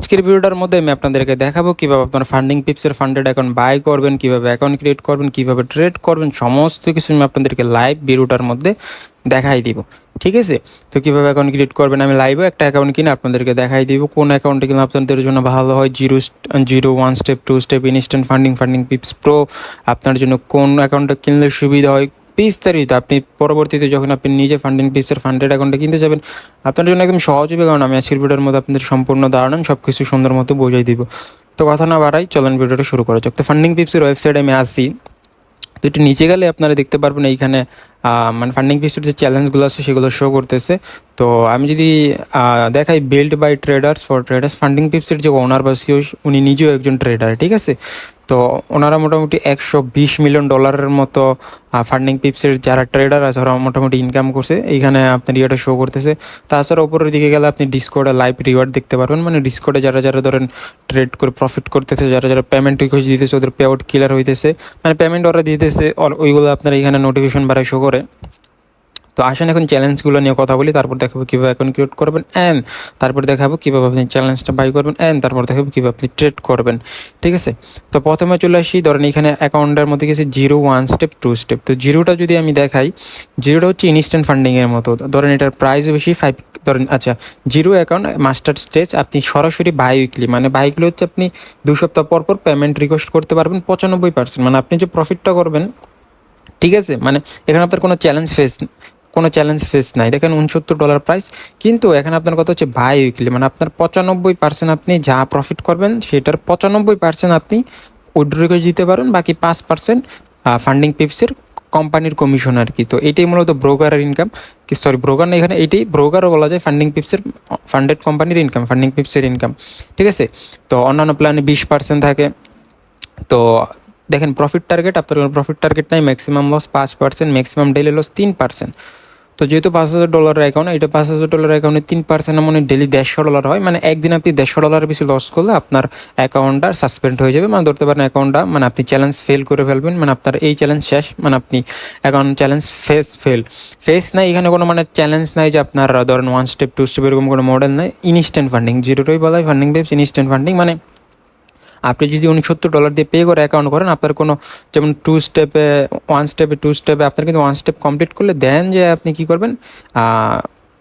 আজকের ভিডিওটার মধ্যে আমি আপনাদেরকে দেখাবো কীভাবে আপনার ফান্ডিং পিপসের ফান্ডেড অ্যাকাউন্ট বাই করবেন, কীভাবে অ্যাকাউন্ট ক্রিয়েট করবেন, কীভাবে ট্রেড করবেন, সমস্ত কিছু আমি আপনাদেরকে লাইভ ভিডিওটার মধ্যে দেখাই দিব। ঠিক আছে? তো কীভাবে অ্যাকাউন্ট ক্রিয়েট করবেন? আমি লাইভে একটা অ্যাকাউন্ট কিনে আপনাদেরকে দেখাই দিব। কোন অ্যাকাউন্টে কিনে আপনাদের জন্য ভালো হয়? Zero zero one step two step instant funding funding pips pro আপনার জন্য কোন অ্যাকাউন্টটা কিনলে সুবিধা হয়? বিস্তারিত আপনি পরবর্তীতে যখন আপনি নিজে ফান্ডিং পিপসের ফান্ডেড অ্যাকাউন্টে কিনতে যাবেন, আপনার জন্য একদম সহজ হবে, কারণ আমি আজকের ভিডিওর মধ্যে আপনাদের সম্পূর্ণ ধারণা সব কিছু সুন্দর মতো বোঝাই দিব। তো কথা না বাড়াই, চলেন ভিডিওটা শুরু করা যাক। তো ফান্ডিং পিপসের ওয়েবসাইটে আমি আসি তো একটু নিচে গেলে আপনারা দেখতে পারবেন এইখানে মানে ফান্ডিং পিপসের যে চ্যালেঞ্জগুলো আছে, সেগুলো শো করতেছে। তো আমি যদি দেখাই build by traders for traders funding পিপসের যে ওনার বা সিও উনি নিজেও একজন ট্রেডার ঠিক আছে? তো ওনারা মোটামুটি একশো বিশ মিলিয়ন ডলারের মতো ফান্ডিং পিপসের যারা ট্রেডার আছে, ওরা মোটামুটি ইনকাম করছে। এইখানে আপনার ইয়েটা শো করতেছে। তাছাড়া ওপরের দিকে গেলে আপনি ডিসকোডে লাইভ রিওয়ার্ড দেখতে পারবেন। মানে ডিসকোডে যারা যারা ধরেন ট্রেড করে প্রফিট করতেছে, যারা যারা পেমেন্ট রিকোয়েস্ট দিতেছে, ওদের পে আউট ক্লিয়ার হইতেছে। মানে পেমেন্ট ওরা দিতেছে ওইগুলো আপনার এখানে নোটিফিকেশন বাড়ায় শো করে। তো আসেন এখন চ্যালেঞ্জগুলো নিয়ে কথা বলি, তারপর দেখাবো কীভাবে অ্যাকাউন্ট ক্রিয়েট করবেন অ্যান্ড তারপর দেখাবো কীভাবে আপনি চ্যালেঞ্জটা বাই করবেন অ্যান্ড তারপর দেখাবো কীভাবে আপনি ট্রেড করবেন, ঠিক আছে? তো প্রথমে চলে আসি, ধরেন এখানে অ্যাকাউন্টের মধ্যে গেছে zero one step two step তো জিরোটা যদি আমি দেখাই জিরোটা হচ্ছে ইনস্ট্যান্ট ফান্ডিংয়ের মতো, ধরেন এটার প্রাইস বেশি ফাইভ ধরেন আচ্ছা জিরো অ্যাকাউন্ট মাস্টার স্টেজ আপনি সরাসরি বাই উইকলি মানে বাই উইকলি হচ্ছে আপনি দু সপ্তাহ পর পর পেমেন্ট রিকোয়েস্ট করতে পারবেন পঁচানব্বই পার্সেন্ট মানে আপনি যে প্রফিটটা করবেন, ঠিক আছে? মানে এখানে আপনার কোনো চ্যালেঞ্জ ফেস কোনো চ্যালেঞ্জ ফেস নাই। দেখেন উনসত্তর ডলার প্রাইস কিন্তু এখানে আপনার কথা হচ্ছে বাই উইকলি মানে আপনার পঁচানব্বই পার্সেন্ট আপনি যা প্রফিট করবেন, সেটার পঁচানব্বই পার্সেন্ট আপনি উইড্রো করে দিতে পারেন, বাকি পাঁচ পার্সেন্ট ফান্ডিং পিপসের কোম্পানির কমিশন আর কি। তো এটাই মূলত ব্রোকারের ইনকাম কি সরি ব্রোকার না, এখানে এটাই ব্রোকারও বলা যায় ফান্ডিং পিপসের ফান্ডেড কোম্পানির ইনকাম ফান্ডিং পিপসের ইনকাম ঠিক আছে? তো অন্যান্য প্ল্যানে বিশ পার্সেন্ট থাকে। তো দেখেন প্রফিট টার্গেট আপনার প্রফিট টার্গেট নাই ম্যাক্সিমাম লস পাঁচ পার্সেন্ট ম্যাক্সিমাম ডেলি লস তিন পার্সেন্ট তো যেহেতু পাঁচ হাজার ডলারের অ্যাকাউন্ট এটা পাঁচ হাজার ডলার অ্যাকাউন্টে তিন পার্সেন্ট মানে ডেলি দেড়শো ডলার হয়। মানে একদিন আপনি দেড়শো ডলারের বেশি লস করলে আপনার অ্যাকাউন্টটা সাসপেন্ড হয়ে যাবে। মানে ধরতে পারেন অ্যাকাউন্টটা মানে আপনি চ্যালেঞ্জ ফেল করে ফেলবেন। মানে আপনার এই চ্যালেঞ্জ শেষ মানে আপনি account challenge phase fail phase নাই, এখানে কোনো মানে চ্যালেঞ্জ নাই যে আপনার ধরেন ওয়ান স্টেপ টু স্টেপ এরকম কোনো মডেল নাই। ইনস্ট্যান্ট ফান্ডিং জিরোটাই বলা হয় ফান্ডিং বেবস ইনস্ট্যান্ট ফান্ডিং মানে আপনি যদি উনসত্তর ডলার দিয়ে পে করে অ্যাকাউন্ট করেন, আপনার কোনো যেমন টু স্টেপে ওয়ান স্টেপে টু স্টেপে আপনার কিন্তু ওয়ান স্টেপ কমপ্লিট করলে দেন যে আপনি কি করবেন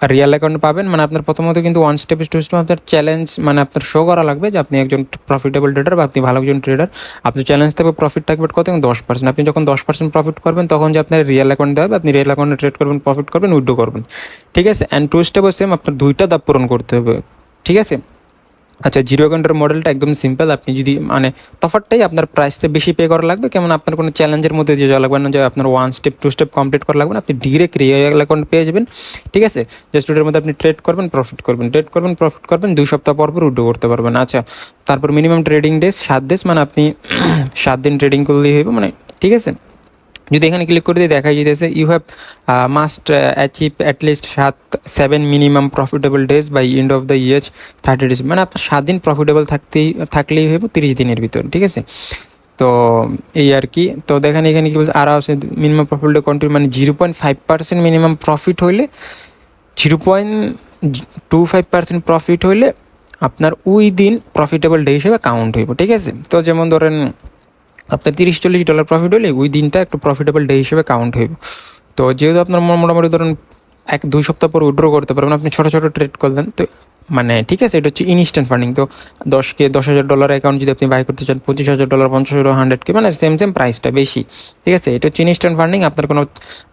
রিয়েল অ্যাকাউন্ট পাবেন। মানে আপনার প্রথমত কিন্তু ওয়ান স্টেপ টু স্টেপ আপনার চ্যালেঞ্জ মানে আপনার শো করা লাগবে যে আপনি একজন প্রফিটেবল ট্রেডার বা আপনি ভালো একজন ট্রেডার আপনার চ্যালেঞ্জ থাকবে প্রফিট থাকবে কত? এবং দশ পার্সেন্ট আপনি যখন দশ পার্সেন্ট প্রফিট করবেন, তখন যে আপনার রিয়েল অ্যাকাউন্ট দেওয়া আপনি রিয়েল অ্যাকাউন্টে ট্রেড করবেন প্রফিট করবেন উইড্রো করবেন। ঠিক আছে? অ্যান্ড টু স্টেপও সেম আপনার দুইটা দাপ পূরণ করতে হবে। ঠিক আছে? আচ্ছা জিরো অ্যাকাউন্টের মডেলটা একদম সিম্পল আপনি যদি মানে তফাৎটাই আপনার প্রাইসটা বেশি পে করা লাগবে, কেমন আপনার কোনো চ্যালেঞ্জের মধ্যে দিয়ে যাওয়া লাগবে না, যে আপনার one step two step complete করা লাগবে না, আপনি ডিরেক্ট রিয়েল অ্যাকাউন্ট পেয়ে যাবেন, ঠিক আছে? জাস্ট ওটার মধ্যে আপনি ট্রেড করবেন প্রফিট করবেন ট্রেড করবেন প্রফিট করবেন, দুই সপ্তাহ পর পর উড্রো করতে পারবেন আচ্ছা। তারপর মিনিমাম ট্রেডিং ডেস সাত ডেজ মানে আপনি সাত দিন ট্রেডিং করলেই হইব মানে ঠিক আছে? যদি এখানে ক্লিক করে দিয়ে দেখা যেতেছে you have must achieve at least সাত seven minimum profitable days by end of the year thirty days মানে আপনার সাত দিন প্রফিটেবল থাকতেই, থাকলেই হইব তিরিশ দিনের ভিতর, ঠিক আছে? তো এই আর কি। তো দেখেন এখানে কি বলছে আরও আছে মিনিমাম প্রফিট কন্টিনিউ মানে zero point five percent minimum profit হইলে zero point two five percent profit হইলে আপনার ওই দিন প্রফিটেবল ডে হিসেবে কাউন্ট হইব, ঠিক আছে? তো যেমন ধরেন আপনার তিরিশ চল্লিশ ডলার প্রফিট হলে ওই দিনটা একটু প্রফিটেবল ডে হিসেবে কাউন্ট হইব। তো যেহেতু আপনার মোটামুটি ধরুন এক, দুই সপ্তাহ পর উইড্রো করতে পারবেন, আপনি ছোটো ছোটো ট্রেড করলেন, তো মানে ঠিক আছে, এটা হচ্ছে ইনস্ট্যান্ট ফান্ডিং তো দশকে দশ হাজার ডলার অ্যাকাউন্ট যদি আপনি বাই করতে চান, পঁচিশ হাজার ডলার পঞ্চাশ হাজার হান্ড্রেড কে মানে সেম সেম প্রাইসটা বেশি। ঠিক আছে, এটা হচ্ছে ইনস্ট্যান্ট ফান্ডিং আপনার কোনো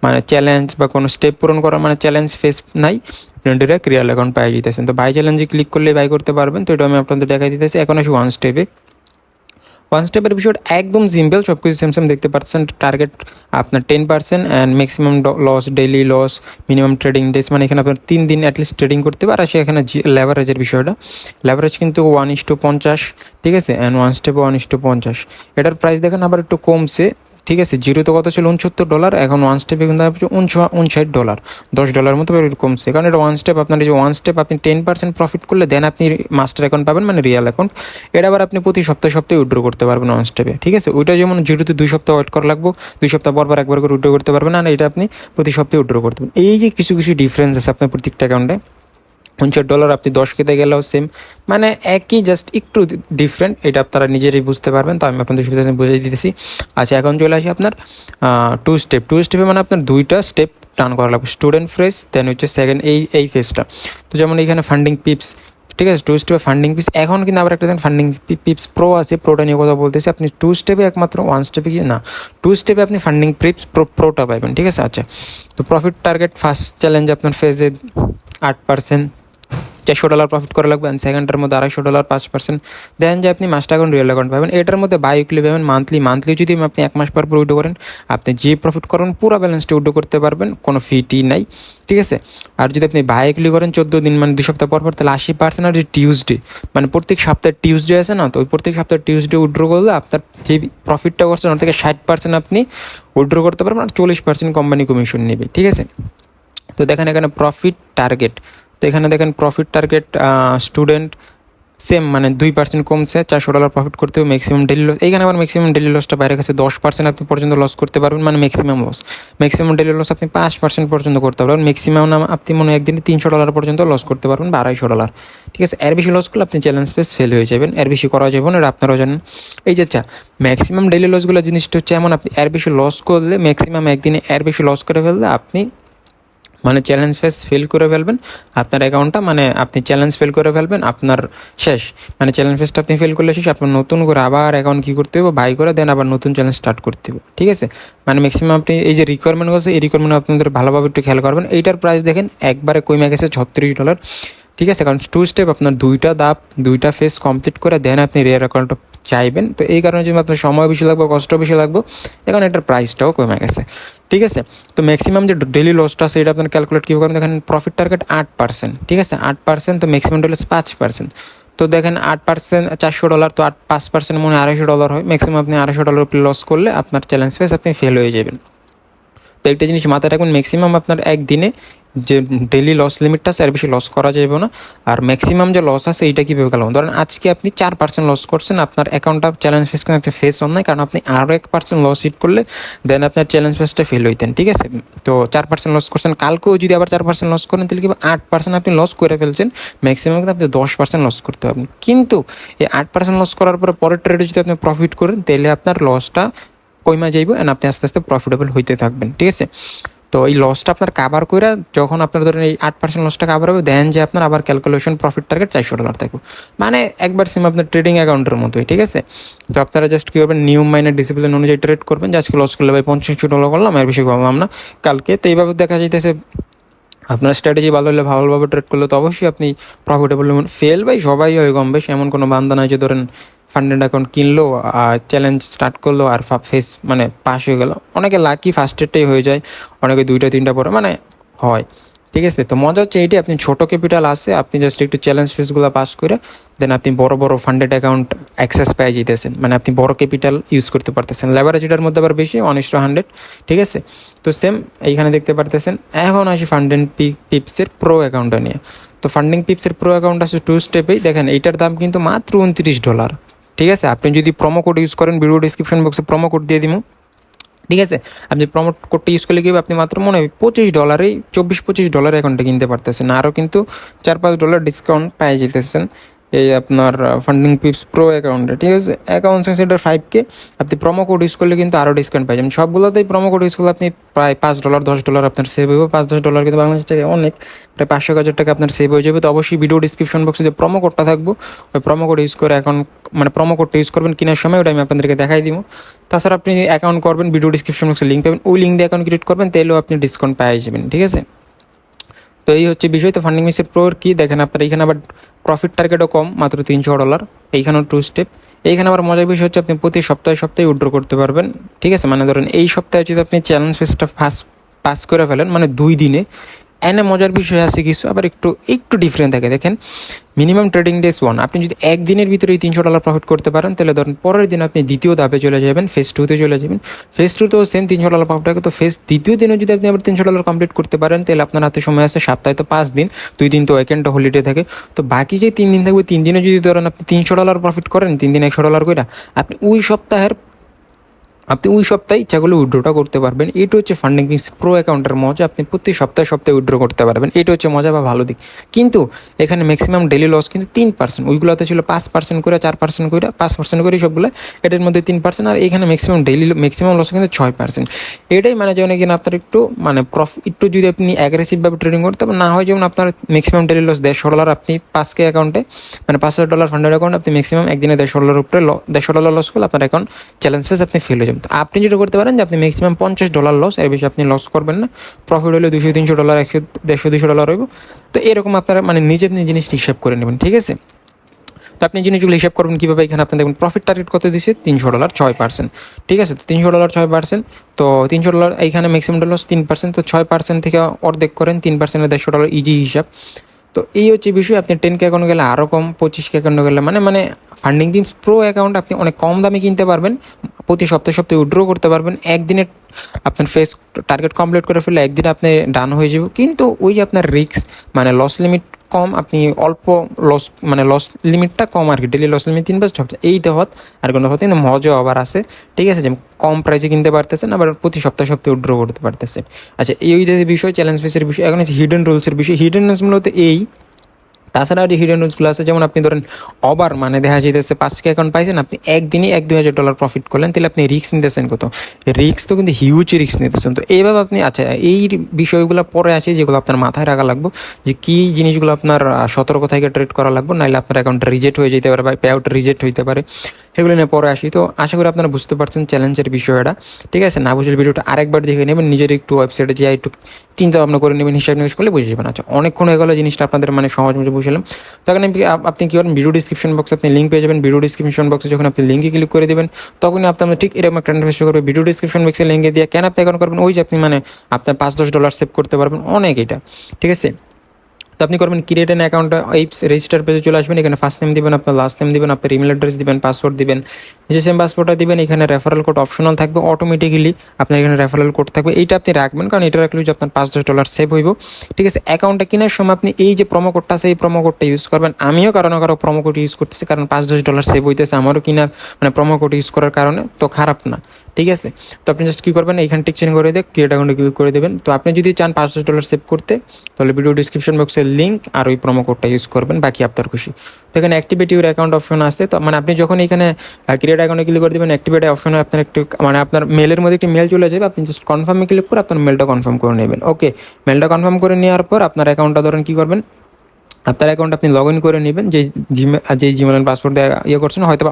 মানে চ্যালেঞ্জ বা কোনো স্টেপ পূরণ করার মানে চ্যালেঞ্জ ফেস নাই, আপনি ডিরেক্ট রিয়াল অ্যাকাউন্ট পাই দিতেছেন তো বাই চ্যালেঞ্জে ক্লিক করলে বাই করতে পারবেন, তো এটা আমি আপনাদের দেখাই দিতেছি। এখন আসি ওয়ান স্টেপে ওয়ান স্টেপের বিষয়টা একদম সিম্পল সব কিছু সেম সেম দেখতে পাচ্ছেন। টার্গেট আপনার ten percent and maximum loss daily loss minimum trading days মানে এখানে আপনার তিন দিন অ্যাটলিস্ট ট্রেডিং করতে পারে। আর সেখানে লেভারেজের বিষয়টা। লেভারেজ কিন্তু ওয়ান ইস টু পঞ্চাশ, ঠিক আছে? And one step one is two পঞ্চাশ। এটার প্রাইস দেখেন আবার একটু কমছে। ঠিক আছে জিরোতে কত ছিল? উনসত্তর ডলার এখন ওয়ান স্টেপে কিন্তু হচ্ছে উনষাট ডলার দশ ডলার মতো কমছে। কারণ এটা ওয়ান স্টেপ আপনার এই যে ওয়ান স্টেপ আপনি টেন পার্সেন্ট প্রফিট করলে দেন আপনি মাস্টার অ্যাকাউন্ট পাবেন মানে রিয়াল অ্যাকাউন্ট এটা আবার আপনি প্রতি সপ্তাহে সপ্তাহে উইড্রো করতে পারবেন ওয়ান স্টেপে ঠিক আছে? ওইটা যেমন জিরোতে দুই সপ্তাহ ওয়েট করা লাগবে, দুই সপ্তাহ পর পর একবার করে উইড্রো করতে পারবেন না এটা আপনি প্রতি সপ্তাহে উইড্রো করতে পারবেন। এই যে কিছু কিছু ডিফারেন্স আছে আপনার প্রত্যেকটা অ্যাকাউন্টে উনষাট ডলার আপনি দশ কেতে গেলেও সেম মানে একই জাস্ট একটু ডিফারেন্ট এটা আপনারা নিজেরই বুঝতে পারবেন। তো আমি আপনাদের সুবিধা বুঝিয়ে দিতেছি। আচ্ছা এখন চলে আসি আপনার টু স্টেপ টু স্টেপে মানে আপনার দুইটা স্টেপ টার্ন করা লাগবে। স্টুডেন্ট ফ্রেস দেন হচ্ছে সেকেন্ড এই এই ফেসটা তো যেমন এখানে ফান্ডিং পিপস ঠিক আছে? টু স্টেপে ফান্ডিং পিপস এখন কিন্তু আবার একটা দেন ফান্ডিং পিপস প্রো আছে। প্রোটা নিয়ে কথা বলতেছি। আপনি টু স্টেপে একমাত্র ওয়ান স্টেপে কি না টু স্টেপে আপনি ফান্ডিং পিপস প্রো প্রোটা পাবেন ঠিক আছে? আচ্ছা তো প্রফিট টার্গেট ফার্স্ট চ্যালেঞ্জ আপনার ফেজে আট পার্সেন্ট চারশো ডলার প্রফিট করা লাগবে অ্যান্ড সেকেন্ডের মধ্যে আড়াইশো ডলার পাঁচ পার্সেন্ট দেন যে আপনি মাস্টার অ্যাকাউন্ট রিয়েল অ্যাকাউন্ট পাবেন, এটার মধ্যে বাই উইকলি পাবেন মান্থলি মান্থলি যদি আপনি এক মাস পর পর উইডো করেন, আপনি যে প্রফিট করেন, পুরো ব্যালেন্সটি উইডো করতে পারবেন, কোনো ফি টি নাই, ঠিক আছে? আর যদি আপনি বাই উইকলি করেন, চোদ্দ দিন মানে দুই সপ্তাহ পর পর, তাহলে আশি পার্সেন্ট আর যে টিউসডে মানে প্রত্যেক সপ্তাহে টিউসডে আছে না, তো ওই প্রত্যেক সপ্তাহে টিউসডে উইড্রো করলে আপনার যে প্রফিটটা করছেন, ওর থেকে ষাট পার্সেন্ট আপনি উইড্রো করতে পারবেন, আর চল্লিশ পার্সেন্ট কোম্পানি কমিশন নেবে, ঠিক আছে? তো দেখেন এখানে প্রফিট টার্গেট তো এখানে দেখেন প্রফিট টার্গেট স্টুডেন্ট সেম মানে দুই পার্সেন্ট কমছে, চারশো ডলার প্রফিট করতে হবে ম্যাক্সিমাম ডেলি লস এইখানে আবার ম্যাক্সিমাম ডেলি লসটা বাইরে কাছে দশ পার্সেন্ট আপনি পর্যন্ত লস করতে পারবেন মানে maximum loss maximum daily loss আপনি পাঁচ পার্সেন্ট পর্যন্ত করতে পারবেন ম্যাক্সিমাম নাম আপনি মনে একদিনে তিনশো ডলার পর্যন্ত লস করতে পারবেন, বা আড়াইশো ডলার ঠিক আছে, এর বেশি লস করলে আপনি চ্যালেঞ্জ পেস ফেল হয়ে যাবেন, এর বেশি করা যাবে না আপনারাও জানেন। এই যে আচ্ছা ম্যাক্সিমাম ডেলি লসগুলো জিনিসটা হচ্ছে এমন, আপনি এর বেশি লস করলে ম্যাক্সিমাম একদিনে এর বেশি লস করে ফেললে আপনি মানে চ্যালেঞ্জ ফেস ফিল করে ফেলবেন। আপনার অ্যাকাউন্টটা মানে আপনি চ্যালেঞ্জ ফেল করে ফেলবেন, আপনার শেষ। মানে চ্যালেঞ্জ ফেসটা আপনি ফেল করলে শেষ, আপনার নতুন করে আবার অ্যাকাউন্ট কী করতে হবে বাই করে দেন আবার নতুন চ্যালেঞ্জ স্টার্ট করতে হবে ঠিক আছে? মানে ম্যাক্সিমাম আপনি এই যে রিকোয়ারমেন্ট আছে, এই রিকোয়ারমেন্ট আপনাদের ভালোভাবে একটু খেয়াল করবেন। এইটার প্রাইস দেখেন, একবারে কমে গেছে ছত্রিশ ডলার ঠিক আছে? কারণ টু স্টেপ আপনার দুইটা দাপ দুইটা ফেস কমপ্লিট করে দেন আপনি রেয়ার অ্যাকাউন্টটা চাইবেন। তো এই কারণে যদি আপনার সময় বেশি লাগবে, কষ্ট বেশি লাগবে, এখন এটার প্রাইসটাও কমে গেছে। ঠিক আছে? তো ম্যাক্সিমাম যে ডেলি লসটা আছে আপনার ক্যালকুলেট কীভাবে করবেন? দেখেন প্রফিট টার্গেট আট পার্সেন্ট ঠিক আছে? আট পার্সেন্ট তো ম্যাক্সিমাম ডলার পাঁচ পার্সেন্ট তো দেখেন আট পার্সেন্ট চারশো ডলার তো আট পাঁচ পার্সেন্ট মনে আড়াইশো ডলার হয়। ম্যাক্সিমাম আপনি আড়াইশো ডলার লস করলে আপনার চ্যালেঞ্জ ফেস আপনি ফেল হয়ে যাবেন। তো একটা জিনিস মাথায় রাখবেন ম্যাক্সিমাম আপনার একদিনে যে ডেলি লস লিমিটটা আছে, আর বেশি লস করা যাবে না। আর ম্যাক্সিমাম যে লস আছে, এইটা কীভাবে গেলাম? ধরেন আজকে আপনি চার পার্সেন্ট লস করছেন, আপনার অ্যাকাউন্টটা চ্যালেঞ্জ ফেস করে একটা ফেস অন নাই, কারণ আপনি আরও এক পার্সেন্ট লস হিট করলে দেন আপনার চ্যালেঞ্জ ফেসটা ফেল হইতেন, ঠিক আছে? তো চার পার্সেন্ট লস করছেন, কালকেও যদি আবার চার পার্সেন্ট লস করেন, তাহলে কি আট পার্সেন্ট আপনি লস করে ফেলছেন? ম্যাক্সিমাম কিন্তু আপনি দশ পার্সেন্ট লস করতে পারবেন। কিন্তু এই আট পার্সেন্ট লস করার পরে পরের ট্রেডে যদি আপনি প্রফিট করেন, তাহলে আপনার লসটা কইমা যাইব অ্যান্ড আপনি আস্তে আস্তে প্রফিটেবল হইতে থাকবেন, ঠিক আছে? তো এই লসটা আপনার কাভার করে যখন আপনার ধরেন এই আট পার্সেন্ট লসটা কাভার হবে দেন যে আপনার আবার ক্যালকুলেশন প্রফিট টার্গেট চারশো ডলার থাকবে। মানে একবার সিম আপনার ট্রেডিং অ্যাকাউন্টের মতোই, ঠিক আছে? তো আপনারা জাস্ট কী করবেন, নিয়ম মাইনের ডিসিপ্লিন অনুযায়ী ট্রেড করবেন, যে আজকে লস করলে ভাই পঞ্চাশ ডলার করলাম আর বেশি করলাম না। কালকে তো এইভাবে দেখা যাইতেছে, আপনার স্ট্র্যাটেজি ভালো হলে ভালোভাবে ট্রেড করলে তো অবশ্যই আপনি প্রফিটেবল ফেল ভাই, সবাই হয় কম বেশ, এমন কোনো বান্ধা নাই যে ধরেন ফান্ডেড অ্যাকাউন্ট কিনলো আর চ্যালেঞ্জ স্টার্ট করল আর ফেস মানে পাস হয়ে গেল। অনেকে লাকি ফার্স্টেরটাই হয়ে যায়, অনেকে দুইটা, তিনটা পরে মানে হয়। ঠিক আছে? তো মজা হচ্ছে এইটি আপনি ছোটো ক্যাপিটাল আছে, আপনি জাস্ট একটু চ্যালেঞ্জ ফেসগুলো পাস করে দেন আপনি বড় বড় ফান্ডেড অ্যাকাউন্ট অ্যাক্সেস পেয়ে যেতেছেন মানে আপনি বড় ক্যাপিটাল ইউজ করতে পারতেছেন। এটার মধ্যে আবার বেশি ওয়ান হান্ড্রেড ঠিক আছে? তো সেম এইখানে দেখতে পারতেছেন, এখন আসি ফান্ডেড পি পিপসের প্রো অ্যাকাউন্টটা নিয়ে। তো ফান্ডিং পিপসের প্রো অ্যাকাউন্ট আছে টু স্টেপেই দেখেন, এইটার দাম কিন্তু মাত্র উনত্রিশ ডলার ঠিক আছে? আপনি যদি প্রোমো কোড ইউজ করেন ভিডিও ডিসক্রিপশন বক্সে প্রোমো কোড দিয়ে দিব ঠিক আছে? আপনি প্রোমো কোডটি ইউজ করলে কি আপনি মাত্র মনে হয় পঁচিশ ডলারেই চব্বিশ, পঁচিশ ডলার অ্যাকাউন্টে কিনতে পারতেছেন। আরও কিন্তু চার, পাঁচ ডলার ডিসকাউন্ট পাই যেতেছেন। এই আপনার ফান্ডিং পিপস প্রো অ্যাকাউন্টে ঠিক আছে? অ্যাকাউন্ট সেন্টার ফাইভ কে আপনি প্রোমো কোড ইউজ করলে কিন্তু আরও ডিসকাউন্ট পাই যাবেন। সবগুলোতেই প্রোমো কোড ইউজ করলে আপনি প্রায় পাঁচ ডলার দশ ডলার আপনার সেভ হবে পাঁচ, দশ ডলার কিন্তু বাংলাদেশ টাকা অনেক। প্রায় পাঁচশো হাজার টাকা আপনার সেভ হয়ে যাবে। তো অবশ্যই ভিডিও ডিসক্রিপশন বক্সে যে প্রোমো কোডটা থাকব, ওই প্রোমো কোড ইউজ করে এখন মানে প্রোমো কোডটা ইউজ করবেন কেনার সময়, ওটা আমি আপনাদেরকে দেখাই দিব। তাছাড়া আপনি অ্যাকাউন্ট করবেন ভিডিও ডিসক্রিপশন বক্সে লিঙ্ক পাবেন। ওই লিঙ্ক দিয়ে অ্যাকাউন্ট ক্রিয়েট করবেন তাহলেও আপনি ডিসকাউন্ট পেয়ে যাবেন, ঠিক আছে? তো এই হচ্ছে বিষয়। তো ফান্ডিং মিক্সের প্রোর কি? দেখেন আপনার, এখানে আবার প্রফিট টার্গেটও কম, মাত্র তিনশো ডলার এইখানেও টু স্টেপ এইখানে আবার মজার বিষয় হচ্ছে আপনি প্রতি সপ্তাহে সপ্তাহে উইড্রো করতে পারবেন। ঠিক আছে? মানে ধরেন এই সপ্তাহে যদি আপনি চ্যালেঞ্জ ফেসটা ফার্স্ট পাস করে ফেলেন মানে দুই দিনে এনে মজার বিষয় আছে কিছু, আবার একটু একটু ডিফারেন্ট থাকে। দেখেন মিনিমাম ট্রেডিং ডেস ওয়ান আপনি যদি একদিনের ভিতরে এই তিনশো ডলার প্রফিট করতে পারেন, তাহলে ধরেন পরের দিন আপনি দ্বিতীয় ধাপে চলে যাবেন ফেস টুতে চলে যাবেন। ফেস টুতেও সেম তিনশো ডলার প্রফিট থাকে তো ফেস দ্বিতীয় দিনে যদি আপনি আবার তিনশো ডলার কমপ্লিট করতে পারেন, তাহলে আপনার হাতে সময় আছে সপ্তাহে তো পাঁচ দিন, দুই দিন তো ওয়েকেন্ডটা হলিডে থাকে। তো বাকি যে তিন দিন থাকবে, তিন দিনে যদি ধরেন আপনি তিনশো ডলার প্রফিট করেন, তিন দিন একশো ডলার করে আপনি ওই সপ্তাহের আপনি ওই সপ্তাহে ইচ্ছা করলে উইড্রোটা করতে পারবেন। এটা হচ্ছে ফান্ডিং পিক্স প্রো অ্যাকাউন্টের মজা। আপনি প্রতি সপ্তাহে সপ্তাহে উইড্রো করতে পারবেন। এটা হচ্ছে মজা বা ভালো দিক। কিন্তু এখানে ম্যাক্সিমাম ডেলি লস কিন্তু তিন পার্সেন্ট ওইগুলোতে ছিল পাঁচ পার্সেন্ট করে চার পার্সেন্ট করে পাঁচ পার্সেন্ট করে সবগুলো। এটার মধ্যে তিন পার্সেন্ট আর এখানে ম্যাক্সিমাম ডেলি ম্যাক্সিমাম লস কিন্তু ছয় পার্সেন্ট এটাই মানে যেমন কিনা আপনার একটু মানে প্রফিট একটু যদি আপনি অ্যাগ্রেসিভভাবে ট্রেডিং করতে পারেন, না হয় যেমন আপনার ম্যাক্সিমাম ডেলি লস দেড়শো ডলার আপনি পাঁচ কে অ্যাকাউন্টে মানে পাঁচ হাজার ডলার ফান্ডেড অ্যাকাউন্ট আপনি ম্যাক্সিমাম একদিনে দেড়শো ডলার উপরে দেড়শো ডলার লস করলে আপনার অ্যাকাউন্ট চ্যালেঞ্জ ফেস আপনি ফেল হয়ে যাবেন। তো আপনি যেটা করতে পারেন যে আপনি ম্যাক্সিমাম পঞ্চাশ ডলার লস এর বেশি আপনি লস করবেন না। প্রফিট হলে দুশো তিনশো ডলার একশো, দেড়শো দুশো ডলার হইব। তো এরকম আপনারা মানে নিজে আপনি জিনিসটা হিসাব করে নেবেন, ঠিক আছে? তো আপনি জিনিসগুলো হিসাব করবেন কীভাবে? এখানে আপনি দেখুন প্রফিট টার্গেট কত দিচ্ছে তিনশো ডলার ছয় পার্সেন্ট ঠিক আছে? তো তিনশো ডলার ছয় পার্সেন্ট তো তিনশো ডলার এইখানে ম্যাক্সিমাম ডলার তিন পার্সেন্ট তো ছয় পার্সেন্ট থেকে অর্ধেক করেন, তিন পার্সেন্টের দেড়শো ডলার ইজি হিসাব। তো এই হচ্ছে বিষয়, আপনি টেন কে অ্যাকাউন্ট গেলে আরও কম, পঁচিশ কে অ্যাকাউন্ট গেলে মানে মানে ফান্ডিং টিমস প্রো অ্যাকাউন্ট আপনি অনেক কম দামে কিনতে পারবেন, প্রতি সপ্তাহে সপ্তাহে উইড্রো করতে পারবেন, একদিনে আপনার ফেস টার্গেট কমপ্লিট করে ফেললে একদিন আপনি ডান হয়ে যাব। কিন্তু ওই আপনার রিস্ক মানে লস লিমিট কম, আপনি অল্প লস মানে লস লিমিটটা কম আর কি। ডেলি লস লিমিট তিন সপ্তাহ। এই দেহত আর কোনো কথা কিন্তু মজা আবার আছে। ঠিক আছে, যে কম প্রাইসে কিনতে পারতেছেন, আবার প্রতি সপ্তাহে সপ্তাহে উইড্রো করতে পারতেছেন। আচ্ছা এই যে বিষয় চ্যালেঞ্জ ফেসের বিষয়, এখন হচ্ছে হিডেন রুলসের বিষয়। হিডেন রুলস মূলত এই তাছাড়া আর হিডেন রুলসগুলো আছে, যেমন আপনি ধরেন ওভার মানে দেখা যাইতেছে পাঁচকে অ্যাকাউন্ট পাইছেন, আপনি একদিনই এক, দুই হাজার ডলার প্রফিট করলেন, তাহলে আপনি রিস্ক নিতেছেন কত? রিস্ক তো কিন্তু হিউজ রিস্ক নিতেছেন। তো এইভাবে আপনি আচ্ছা এই বিষয়গুলো পরে আছে যেগুলো আপনার মাথায় রাখা লাগবে, যে কী জিনিসগুলো আপনার সতর্ক থেকে ট্রেড করা লাগবে নাহলে আপনার অ্যাকাউন্টটা রিজেক্ট হয়ে যেতে পারে বা পে আউট রিজেক্ট হইতে পারে। সেগুলো নিয়ে পরে আসি। তো আশা করি আপনারা বুঝতে পারছেন চ্যালেঞ্জের বিষয়টা। ঠিক আছে? না বুঝলে ভিডিওটা আরেকবার দেখে নেবেন, নিজের একটু ওয়েবসাইটে যেয়ে একটু চিন্তা ভাবনা করে নেবেন, হিসাব নিকাশ করলে বুঝে যাবেন। আচ্ছা অনেকক্ষণ হয়ে গেলো, জিনিসটা আপনাদের মানে সহজ মধ্যে বুঝলাম তখন আপনি আপনি কি করেন ভিডিও ডিসক্রিপশন বক্সে আপনি লিঙ্ক পেয়ে যাবেন। ভিডিও ডিসক্রিপশন বক্সে যখন আপনি লিঙ্কে ক্লিক করে দেবেন তখন আপনার ঠিক এরকম একটা ইন্টারফেস করবে। ভিডিও ডিসক্রিপশন বক্সে লিঙ্কে দিয়ে কেন আপনি এখন করবেন? ওই যে আপনি মানে আপনার পাঁচ দশ ডলার সেভ করতে পারবেন, অনেক এটা। ঠিক আছে? তো আপনি করবেন ক্রিয়েট এন অ্যাকাউন্ট এই রেজিস্টার পেজে চলে আসবেন, এখানে ফার্স্ট নেম দিবেন, আপনার লাস্ট নেম দিবেন, আপনার ইমেল অ্যাড্রেস দিবেন পাসওয়ার্ড দিবেন যে সেম পাসওয়ার্ডটা দিবেন, এখানে রেফারেল কোড অপশনাল থাকবে অটোমেটিক্যালি আপনার এখানে রেফারেল কোড থাকবে, এইটা আপনি রাখবেন, কারণ এটা রাখলে যে আপনার পাঁচ দশ ডলার সেভ হইব। ঠিক আছে অ্যাকাউন্টটা কেনার সময় আপনি এই যে প্রোমো কোডটা আছে, এই প্রোমো কোডটা ইউজ করবেন। আমিও কারও না কারও প্রোমো কোড ইউজ করতেছি, কারণ পাঁচ দশ ডলার সেভ হইতেছে আমারও কিনার মানে প্রোমো কোড ইউজ করার কারণে, তো খারাপ না। ঠিক আছে? তো আপনি জাস্ট কী করবেন এখানে টিক করে দিয়ে ক্রিয়েট অ্যাকাউন্টে ক্লিক করে দেবেন। তো আপনি যদি চান পাঁচ দশ ডলার সেভ করতে, তাহলে ভিডিও ডিসক্রিপশন বক্সের লিঙ্ক আর ওই প্রোমো কোডটা ইউজ করবেন, বাকি আপনার খুশি। তো এখানে অ্যাক্টিভেট ইউর অ্যাকাউন্ট অপশন আছে। তো মানে আপনি যখন এখানে ক্রিয়েট অ্যাকাউন্টে ক্লিক করে দেবেন অ্যাক্টিভেট অপশনে আপনার একটু মানে আপনার মেলের মধ্যে একটি মেল চলে যাবে, আপনি জাস্ট কনফার্মে ক্লিক করে আপনার মেলটা কনফার্ম করে নেবেন। ওকে মেলটা কনফার্ম করে নেওয়ার পর আপনার অ্যাকাউন্টটা ধরেন কী করবেন, আপনার অ্যাকাউন্ট আপনি লগ ইন করে নেবেন যে জিমে যে জিমেল পাসওয়ার্ড দিয়ে ইয়ে করছেন হয়তো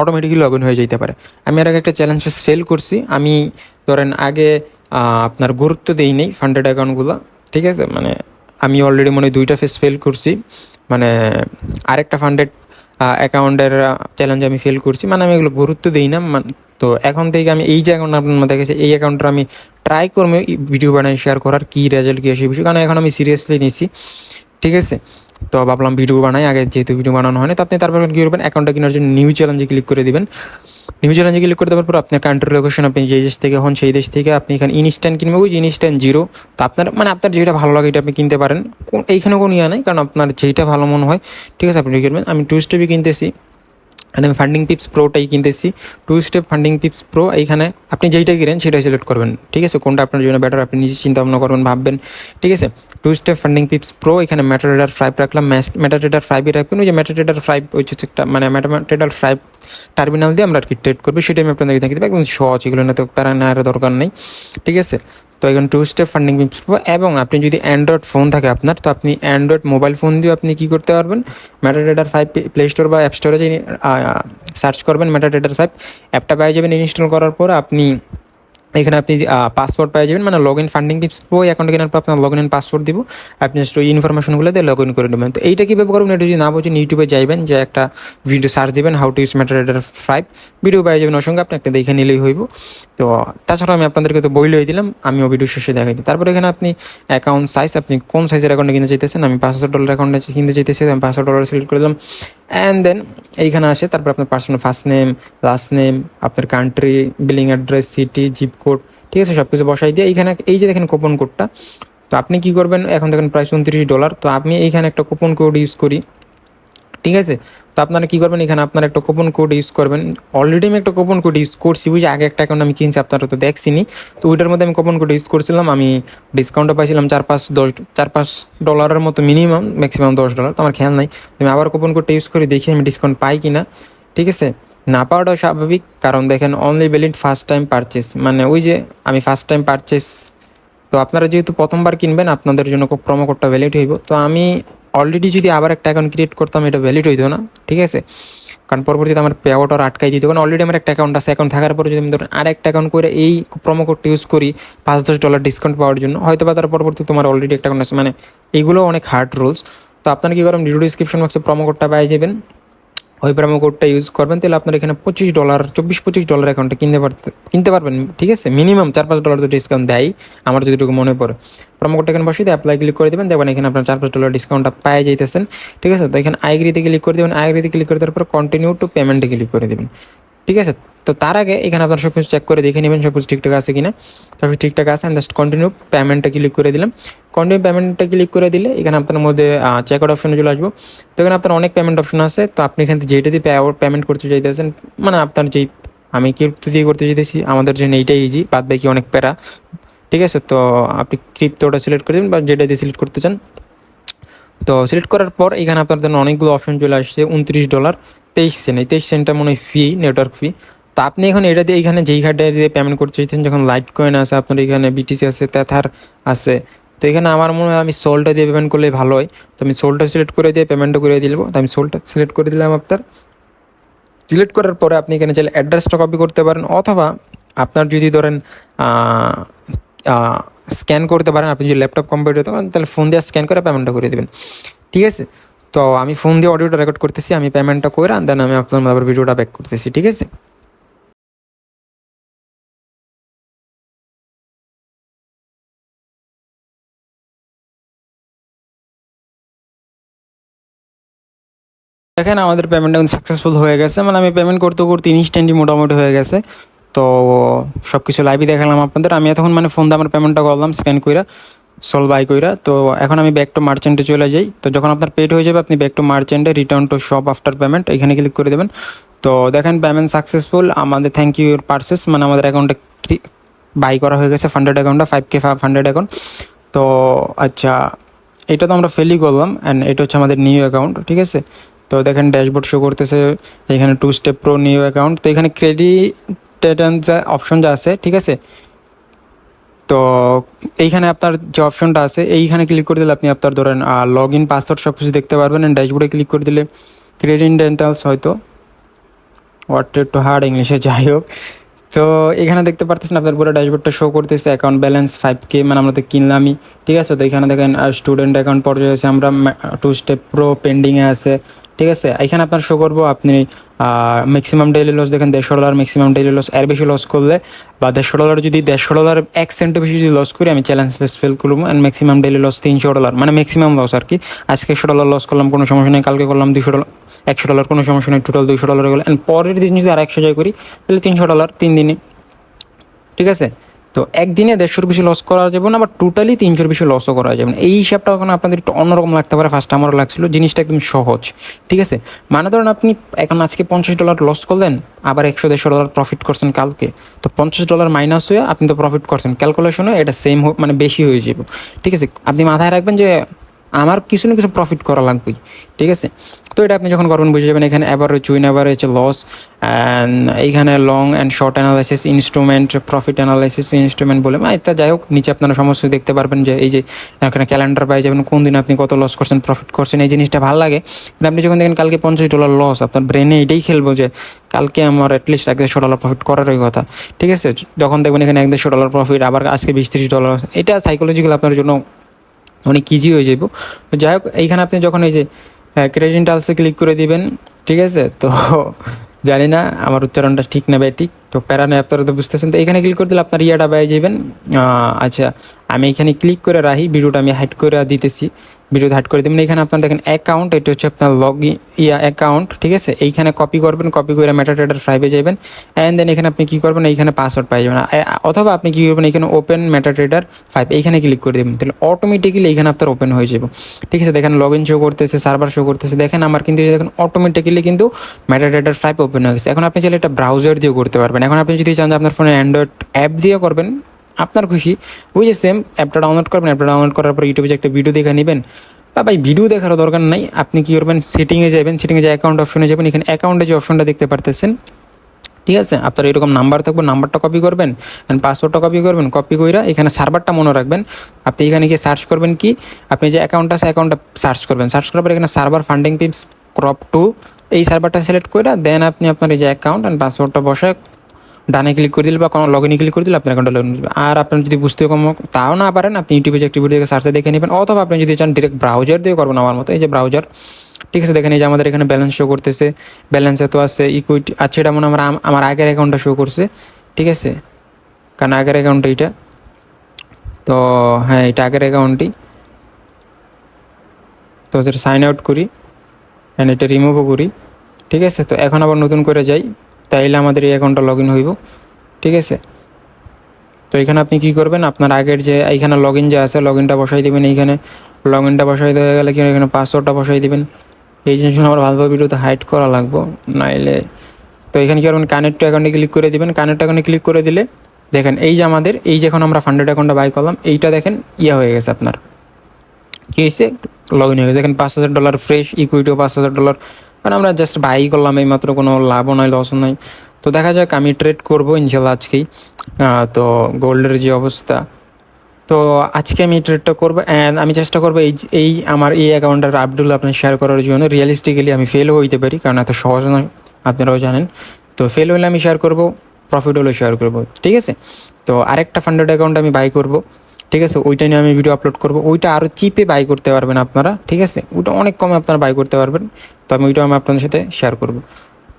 অটোমেটিকলি লগ ইন হয়ে যেতে পারে। আমি আর একটা চ্যালেঞ্জ ফেল করছি। আমি ধরেন আগে আপনার গুরুত্ব দিই নেই ফান্ডেড অ্যাকাউন্টগুলো ঠিক আছে? মানে আমি অলরেডি মনে দুইটা ফেস ফেল করছি। মানে আরেকটা ফান্ডেড অ্যাকাউন্টের চ্যালেঞ্জ আমি ফেল করছি। মানে আমি এগুলো গুরুত্ব দিই না তো এখন থেকে আমি এই যে অ্যাকাউন্ট আপনার মধ্যে গেছে, এই অ্যাকাউন্টটা আমি ট্রাই করব ভিডিও বানাই শেয়ার করার কী রেজাল্ট কী আসে বিষয়। কারণ এখন আমি সিরিয়াসলি নিছি, ঠিক আছে? তো ভাবলাম ভিডিও বানাই। আগে যেহেতু ভিডিও বানানো হয় না তো আপনি তারপর কী করবেন? অ্যাকাউন্টটা কেনার জন্য নিউ চ্যালেঞ্জে ক্লিক করে দেবেন। নিউ চ্যালেঞ্জে ক্লিক করে দেওয়ার পর আপনার কান্ট্রি লোকেশন আপনি যে দেশ থেকে হন সেই দেশ থেকে আপনি এখানে ইনস্ট্যান্ট কিনবেন, ওই ইনস্ট্যান্ট জিরো তো আপনার মানে আপনার যেটা ভালো লাগে এটা আপনি কিনতে পারেন। এইখানে কোনো ইয়ে নেই, কারণ আপনার যেটা ভালো মনে হয়, ঠিক আছে, আপনি কিনবেন। আমি টু স্টেপই কিনতেছি। এখানে আমি ফান্ডিং পিপস প্রোটাই কিনতেছি। Two step funding pips pro এইখানে আপনি যেইটা কিনেন সেটাই সিলেক্ট করবেন। ঠিক আছে? কোনটা আপনার জন্য বেটার আপনি নিজে চিন্তা ভাবনা করবেন, ভাববেন। ঠিক আছে? Two step funding pips pro এখানে ম্যাটারেডার ফাইভ রাখলাম। ম্যাটারেডার ফাইভই রাখবেন। ওই যে ম্যাটারেডার ফাইভ ওই হচ্ছে একটা মানে ম্যাটারেডার ফাইভ টার্মিনাল দিয়ে আমরা আর কি ট্রেড করব। সেটাই আমি আপনাদেরকে দেখিয়ে দেবো। একদম সহজ, এগুলো না তো প্যারা নেওয়ার দরকার নেই। ঠিক আছে? তো এখন টু স্টেপ ফান্ডিং প্রো এবং আপনি যদি অ্যান্ড্রয়েড ফোন থাকে আপনার, তো আপনি অ্যান্ড্রয়েড মোবাইল ফোন দিয়েও আপনি কী করতে পারবেন? ম্যাটারেডার ফাইভ প্লে স্টোর বা অ্যাপ স্টোরে সার্চ করবেন ম্যাটারেডার ফাইভ অ্যাপটা পাই যাবেন ইনস্টল করার পর আপনি এখানে আপনি পাসওয়ার্ড পেয়ে যাবেন মানে log in funding pips pro account কেনার পর আপনার লগ ইন পাসওয়ার্ড দিব। আপনি জাস্ট ওই ইনফরমেশনগুলো দিয়ে লগ ইন করে নেবেন। তো এইটা কীভাবে করবেন, এটা যদি না বোঝেন ইউটিউবে যাইবেন, যে একটা ভিডিও সার্চ দিবেন how to use MetaTrader five video পেয়ে যাবেন ওর সঙ্গে আপনি একটা দেখে নিলেই হইব। তো তাছাড়া আমি আপনাদেরকে তো বইলে দিলাম, আমিও ভিডিও শেষে দেখাই দিই। তারপরে এখানে আপনি অ্যাকাউন্ট সাইজ আপনি কোন সাইজের অ্যাকাউন্টে কিনতে চাইতেছেন, আমি পাঁচ হাজার ডলার অ্যাকাউন্টে কিনতে চাইতেছি, আমি পাঁচ হাজার ডলার সিলেক্ট করে দিলাম। অ্যান্ড দেন এইখানে আসে, তারপর আপনার personal first name last name আপনার country billing address city zip code ঠিক আছে সব কিছু বসাই দিয়ে এইখানে, এই যে দেখেন কুপন কোডটা তো আপনি কি করবেন, এখন দেখেন প্রায় উনত্রিশ ডলার তো আমি এইখানে একটা কুপন কোড ইউজ করি। ঠিক আছে? তো আপনারা কী করবেন? এখানে আপনারা একটা কুপন কোড ইউজ করবেন। অলরেডি আমি একটা কুপন কোড ইউজ করছি, বুঝে আগে একটা অ্যাকাউন্ট আমি কিনছি, আপনারা তো দেখছিনি তো ওইটার মধ্যে আমি কুপন কোড ইউজ করছিলাম, আমি ডিসকাউন্টও পাইছিলাম চার পাঁচ দশ চার পাঁচ ডলারের মতো মিনিমাম ম্যাক্সিমাম দশ ডলার তো আমার খেয়াল নাই। আমি আবার কুপন কোডটা ইউজ করে, দেখি আমি ডিসকাউন্ট পাই কি না ঠিক আছে? না পাওয়াটাও স্বাভাবিক, কারণ দেখেন only valid first time purchase মানে ওই যে, আমি ফার্স্ট টাইম পারচেস তো আপনারা যেহেতু প্রথমবার কিনবেন, আপনাদের জন্য খুব প্রোমো কোডটা ভ্যালিড হইব। তো আমি অলরেডি যদি আবার একটা অ্যাকাউন্ট ক্রিয়েট করতাম, এটা ভ্যালিড হইতো না, ঠিক আছে? কারণ পরবর্তীতে আমার পে আউট আর আটকাই দিত কারণ অলরেডি আমার একটা অ্যাকাউন্ট আছে অ্যাকাউন্ট থাকার পরে যদি আমি ধরেন আর একটা অ্যাকাউন্ট করে এই প্রোমো কোডটা ইউজ করি, পাঁচ দশ ডলার ডিসকাউন্ট পাওয়ার জন্য হয়তো বা তার পরবর্তী তোমার অলরেডি একটা অ্যাকাউন্ট আছে। মানে এইগুলো অনেক হার্ড রুলস তো আপনারা কী করেন ভিডিও ডিসক্রিপশন বক্সে প্রোমো কোডটা পাই যাবেন। ওই প্রোমো কোডটা ইউজ করবেন, তাহলে আপনার এখানে পঁচিশ ডলার চব্বিশ, পঁচিশ ডলার অ্যাকাউন্টটা কিনতে পারতে, কিনতে পারবেন, ঠিক আছে? মিনিমাম চার, পাঁচ ডলার তো ডিসকাউন্ট দেয়, আমার যতটুকু মনে পড়ে। প্রোমো কোডটা এখানে বসিয়ে অ্যাপ্লাই ক্লিক করে দেবেন, দেখবেন এখানে আপনার চার, পাঁচ ডলার ডিসকাউন্টটা পায়ে যাইতেছেন, ঠিক আছে? তো এখানে আইগ্রিতে ক্লিক করে দেবেন আইগ্রিতে ক্লিক করে দেওয়ার পর কন্টিনিউ টু পেমেন্টে ক্লিক করে দেবেন, ঠিক আছে? তো তার আগে এখানে আপনার সব কিছু চেক করে দেখে নেবেন সব কিছু ঠিকঠাক আছে কিনা। তারপর ঠিকঠাক আছে আমি জাস্ট কন্টিনিউ পেমেন্টটা ক্লিক করে দিলাম। কন্টিনিউ পেমেন্টটা ক্লিক করে দিলে এখানে আপনার মধ্যে চেক আউট অপশনে চলে আসব। তো এখানে আপনার অনেক পেমেন্ট অপশন আছে। তো আপনি এখান থেকে যেটা দিয়ে পেমেন্ট করতে চাইতেছেন মানে আপনার যেই, আমি ক্রিপ্টো দিয়ে করতে চাইতেছি, আমাদের জন্য এইটাই ইজি বাদ বাকি অনেক প্যারা। ঠিক আছে? তো আপনি ক্রিপ্টোটা সিলেক্ট করে দেবেন বা যেটা দিয়ে সিলেক্ট করতে চান। তো সিলেক্ট করার পর এখানে আপনার জন্য অনেকগুলো অপশন চলে আসছে, উনত্রিশ ডলার তেইশ সেন্ট এই তেইশ সেন্টটা মনে হয় ফি নেটওয়ার্ক ফি তো আপনি এখন এটা দিয়ে এখানে যেই কার্ডটা দিয়ে পেমেন্ট করতে চাইছেন, যখন লাইট কয়েন আছে, আপনার এখানে বিটিসি আছে তেথার আছে, তো এখানে আমার মনে হয় আমি সোলটা দিয়ে পেমেন্ট করলে ভালো হয়। তো আমি সোলটা সিলেক্ট করে দিয়ে পেমেন্টটা করে দিলবো তো আমি সোলটা সিলেক্ট করে দিলাম আপনার। সিলেক্ট করার পরে আপনি এখানে চাইলে অ্যাড্রেসটা কপি করতে পারেন, অথবা আপনার যদি ধরেন স্ক্যান করতে পারেন, আপনি যদি ল্যাপটপ কম্পিউটার করেন, তাহলে ফোন দিয়ে স্ক্যান করে পেমেন্টটা করে দেবেন। ঠিক আছে? তো আমি ফোন দিয়ে অডিওটা রেকর্ড করতেছি, আমি পেমেন্টটা করে দেন আমি আপনার আবার ভিডিওটা ব্যাক করতেছি, ঠিক আছে? দেখেন আমাদের পেমেন্ট এখন সাকসেসফুল হয়ে গেছে। মানে আমি পেমেন্ট করতে করতে ইনস্ট্যান্টই মোটামুটি হয়ে গেছে। তো সব কিছু লাইভই দেখালাম আপনাদের। আমি এতক্ষণ মানে ফোন দিয়ে আমার পেমেন্টটা করলাম স্ক্যান কইরা সল বাই কইরা। তো এখন আমি ব্যাক টু মার্চেন্টে চলে যাই। তো যখন আপনার পেড হয়ে যাবে, আপনি back to মার্চেন্টে return to shop after payment এখানে ক্লিক করে দেবেন। তো দেখেন পেমেন্ট সাকসেসফুল আমাদের থ্যাংক ইউ ইউর পার্সেস মানে আমাদের অ্যাকাউন্টে বাই করা হয়ে গেছে ফান্ডেড অ্যাকাউন্টটা five K five hundred account তো আচ্ছা এটা তো আমরা ফেলই করলাম অ্যান্ড এটা হচ্ছে আমাদের নিউ অ্যাকাউন্ট ঠিক আছে? তো দেখেন ড্যাশবোর্ড শো করতেছে, এখানে two step pro new account তো এখানে ক্রেডিট যা অপশন যা আছে, ঠিক আছে? তো এইখানে আপনার যে অপশনটা আছে, এইখানে ক্লিক করে দিলে আপনি আপনার ধরেন লগ ইন পাসওয়ার্ড সব কিছু দেখতে পারবেন ড্যাশবোর্ডে ক্লিক করে দিলে ক্রেডিট ডেন্টালস হয়তো। ওয়াট টু হার্ড ইংলিশে যাই হোক। তো এখানে দেখতে পারতেছেন আপনার পুরো ড্যাশবোর্ডটা শো করতেছে অ্যাকাউন্ট ব্যালেন্স ফাইভ কে মানে আমরা তো কিনলামই, ঠিক আছে? তো এখানে দেখেন স্টুডেন্ট অ্যাকাউন্ট পর্যায়ে আছে, আমরা টু স্টেপ প্রো পেন্ডিংয়ে আছে ঠিক আছে? এখানে আপনার শো করব, আপনি ম্যাক্সিমাম ডেইলি লস দেখেন, দেড়শো ডলার ম্যাক্সিমাম ডেইলি লস এর বেশি লস করলে বা দেড়শো ডলার যদি, দেড়শো ডলার এক সেন্টের বেশি যদি লস করি, আমি চ্যালেঞ্জ ফেস ফেল করব অ্যান্ড ম্যাক্সিমাম ডেইলি লস তিনশো ডলার মানে ম্যাক্সিমাম লস আর কি। আজকে একশো ডলার লস করলাম, কোনো সমস্যা নেই, কালকে করলাম দুশো ডলার একশো ডলার কোনো সমস্যা নেই টোটাল দুশো ডলার গেলো। অ্যান্ড পরের দিন যদি আর একশো জয় করি, তাহলে তিনশো ডলার তিন দিনে। ঠিক আছে? তো একদিনে দেড়শোর বেশি লস করা যাবে না বা টোটালি তিনশোর বেশি লসও করা যাবে না। এই হিসাবটা এখন আপনাদের একটু অন্যরকম লাগতে পারে ফার্স্ট আমারও লাগছিল, জিনিসটা একদম সহজ। ঠিক আছে? মানে ধরুন আপনি এখন আজকে পঞ্চাশ ডলার লস করলেন, আবার একশো, দেড়শো ডলার প্রফিট করছেন কালকে। তো পঞ্চাশ ডলার মাইনাস হয়ে আপনি তো প্রফিট করছেন। ক্যালকুলেশনে এটা সেম মানে বেশি হয়ে যাবে। ঠিক আছে? আপনি মাথায় রাখবেন যে আমার কিছু না কিছু প্রফিট করা লাগবেই, ঠিক আছে? তো এটা আপনি যখন করবেন, বুঝে যাবেন এখানে average win average loss and এইখানে long and short analysis instrument profit analysis instrument বলে মানে ইত্যাদি যাই হোক, নিচে আপনারা সমস্ত দেখতে পারবেন যে এই যে এখানে ক্যালেন্ডার পাই যাবেন, কোন দিন আপনি কত লস করছেন প্রফিট করছেন, এই জিনিসটা ভালো লাগে। কিন্তু আপনি যখন দেখেন কালকে পঞ্চাশ ডলার লস আপনার ব্রেনে এটাই খেলব যে কালকে আমার অ্যাটলিস্ট এক দেড়শো ডলার প্রফিট করারই কথা, ঠিক আছে? যখন দেখবেন এখানে এক দেড়শো ডলার প্রফিট আবার আজকে বিশ ত্রিশ ডলার এটা সাইকোলজিক্যাল আপনার জন্য অনেক ইজি হয়ে যাব যাই হোক, এইখানে আপনি যখন এই যে ক্রেডিট টালসে ক্লিক করে দিবেন, ঠিক আছে? তো জানি না, আমার উচ্চারণটা ঠিক না ঠিক? তো প্যারা নেই, আপনারা তো বুঝতেছেন। তো এখানে ক্লিক করে দিলে আপনার ইয়াটা পেয়ে যাবেন আচ্ছা আমি এখানে ক্লিক করে রাখি ভিডিওটা আমি হাইড করে দিতেছি। ভিডিওতে হাইড করে দেবেন। এখানে আপনার দেখেন অ্যাকাউন্ট এটা হচ্ছে আপনার লগ ইয়া অ্যাকাউন্ট ঠিক আছে? এইখানে কপি করবেন কপি করে মেটাডেটার ফাইভে যাবেন। অ্যান্ড দেন এখানে আপনি কী করবেন? এইখানে পাসওয়ার্ড পাই যাবেন। অথবা আপনি কী করবেন? এখানে ওপেন মেটাডেটার ফাইভ এইখানে ক্লিক করে দেবেন। তাহলে অটোমেটিক্যালি এখানে আপনার ওপেন হয়ে যাবে। ঠিক আছে? দেখেন লগ ইন শো করতেছে সার্ভার শো করতেছে। দেখেন আমার কিন্তু দেখেন অটোমেটিক্যালি কিন্তু মেটাডেটার ফাইভ ওপেন হয়ে গেছে। এখন আপনি চাইলে এটা ব্রাউজার দিয়েও করতে পারবেন। এখন আপনি যদি চান যে আপনার ফোনে অ্যান্ড্রয়েড অ্যাপ দিয়ে করবেন আপনার খুশি। ওই যে সেম অ্যাপটা ডাউনলোড করবেন অ্যাপটা ডাউনলোড করার পর ইউটিউবে যে একটা ভিডিও দেখে নেবেন। বা ভাই ভিডিও দেখারও দরকার নাই। আপনি কী করবেন? সেটিংয়ে যাবেন সেটিংয়ে যে অ্যাকাউন্ট অপশনে যাবেন, এখানে অ্যাকাউন্টে যে অপশনটা দেখতে পারতেছেন। ঠিক আছে? আপনার এরকম নাম্বার থাকবে নাম্বারটা কপি করবেন অ্যান্ড পাসওয়ার্ডটা কপি করবেন কপি কইরা এখানে সার্ভারটা মনে রাখবেন। আপনি এখানে গিয়ে সার্চ করবেন কি? আপনি যে অ্যাকাউন্ট আছে অ্যাকাউন্টটা সার্চ করবেন। সার্চ করার পর এখানে server funding pips corp two এই সার্ভারটা সিলেক্ট করে দেন আপনি আপনার এই যে অ্যাকাউন্ট অ্যান্ড পাসওয়ার্ডটা বসে ডানে ক্লিক করে দিলে বা কোনো লগ ইনে ক্লিক করে দিলে আপনার অ্যাকাউন্টটা লগ আর আপনার যদি বুঝতে কম তাও না পারেন, আপনি ইউটিউবে যে একটি ভিডিও সার্চে দেখে নেবেন, অথবা আপনি যদি চান ডিরেক্ট ব্রাউজার দিয়ে করবেন আমার মতো, এই যে ব্রাউজার ঠিক আছে, দেখেন এই যে আমাদের এখানে ব্যালেন্স শো করতেছে ব্যালেন্স তো আছে ইকুইটি আচ্ছা এটা মনে আমার আমার আগের অ্যাকাউন্টটা শো করছে, ঠিক আছে? কারণ আগের অ্যাকাউন্ট এইটা, তো হ্যাঁ এটা আগের অ্যাকাউন্টই তো সাইন আউট করি অ্যান্ড এটা রিমুভও করি, ঠিক আছে? তো এখন আবার নতুন করে যাই। তাইলে আমাদের এই অ্যাকাউন্টটা লগ ইন হইব। ঠিক আছে? তো এখানে আপনি কি করবেন? আপনার আগের যে এইখানে লগ ইন যে আছে লগ ইনটা বসাই দেবেন এইখানে। লগ ইনটা বসাই দেওয়া গেলে কি এখানে পাসওয়ার্ডটা বসাই দেবেন। এই জিনিসগুলো আমার ভালোভাবে ভিডিওতে হাইড করা লাগবো, নাইলে তো এখানে কি করবেন? কানেক্ট অ্যাকাউন্টে ক্লিক করে দেবেন। কানেক্ট অ্যাকাউন্টে ক্লিক করে দিলে দেখেন, এই যে আমাদের, এই যে এখন আমরা ফান্ডেড অ্যাকাউন্টটা বাই করলাম, এইটা দেখেন ইয়া হয়ে গেছে আপনার। কী হয়েছে? লগ ইন হয়ে গেছে। দেখেন পাঁচ হাজার ডলার ফ্রেশ ইকুইটিও পাঁচ হাজার ডলার মানে আমরা জাস্ট বাই করলাম এই মাত্র কোনো লাভও নয় লসও নয় তো দেখা যাক, আমি ট্রেড করব ইনশাল্লাহ আজকেই। তো গোল্ডের যে অবস্থা। তো আজকে আমি ট্রেডটা করব অ্যান্ড আমি চেষ্টা করব এই এই আমার এই অ্যাকাউন্টের আপডেট আপনি শেয়ার করার জন্য। রিয়েলিস্টিক্যালি আমি ফেলও হইতে পারি, কারণ এত সহজ নয়, আপনারাও জানেন। তো ফেল হলে আমি শেয়ার করব প্রফিট হলে শেয়ার করব, ঠিক আছে? তো আরেকটা ফান্ডেড অ্যাকাউন্ট আমি বাই করব। ঠিক আছে? ওইটা নিয়ে আমি ভিডিও আপলোড করব। ওইটা আরও চিপে বাই করতে পারবেন আপনারা, ঠিক আছে? ওইটা অনেক কমে আপনারা বাই করতে পারবেন। তো আমি ওইটা আমি আপনাদের সাথে শেয়ার করব।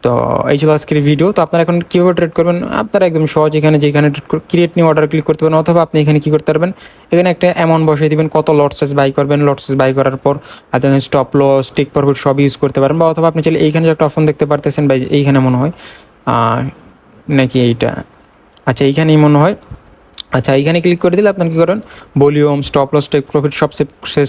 তো এই ছিল আজকের ভিডিও তো আপনারা এখন কীভাবে ট্রেড করবেন? আপনারা একদম সহজ এখানে যেখানে ক্রিয়েট নিয়ে অর্ডার ক্লিক করতে পারেন, অথবা আপনি এখানে কী করতে পারবেন? এখানে একটা অ্যামাউন্ট বসিয়ে দিবেন, কত লটসেস বাই করবেন লটসেস বাই করার পর আপনি স্টপ লস টিক প্রফিট সব ইউজ করতে পারেন, বা অথবা আপনি চাইলে এইখানে যে একটা অপশন দেখতে পারতেছেন, বা এইখানে মনে হয় নাকি এইটা? আচ্ছা এইখানেই মনে হয়। আচ্ছা এইখানে ক্লিক করে দিলে আপনার কী করেন volume stop loss take profit সব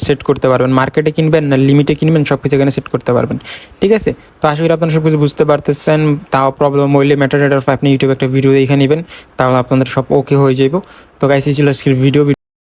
সেট করতে পারবেন। মার্কেটে কিনবেন না লিমিটে কিনবেন সব কিছু এখানে সেট করতে পারবেন। ঠিক আছে? তো আশা করি আপনারা সব কিছু বুঝতে পারতেছেন। তাও প্রবলেম হইলে ম্যাটার আপনি ইউটিউবে একটা ভিডিও দেখে নেবেন। তাহলে আপনাদের সব ওকে হয়ে যাইব। তো এই ছিল আজকের ভিডিও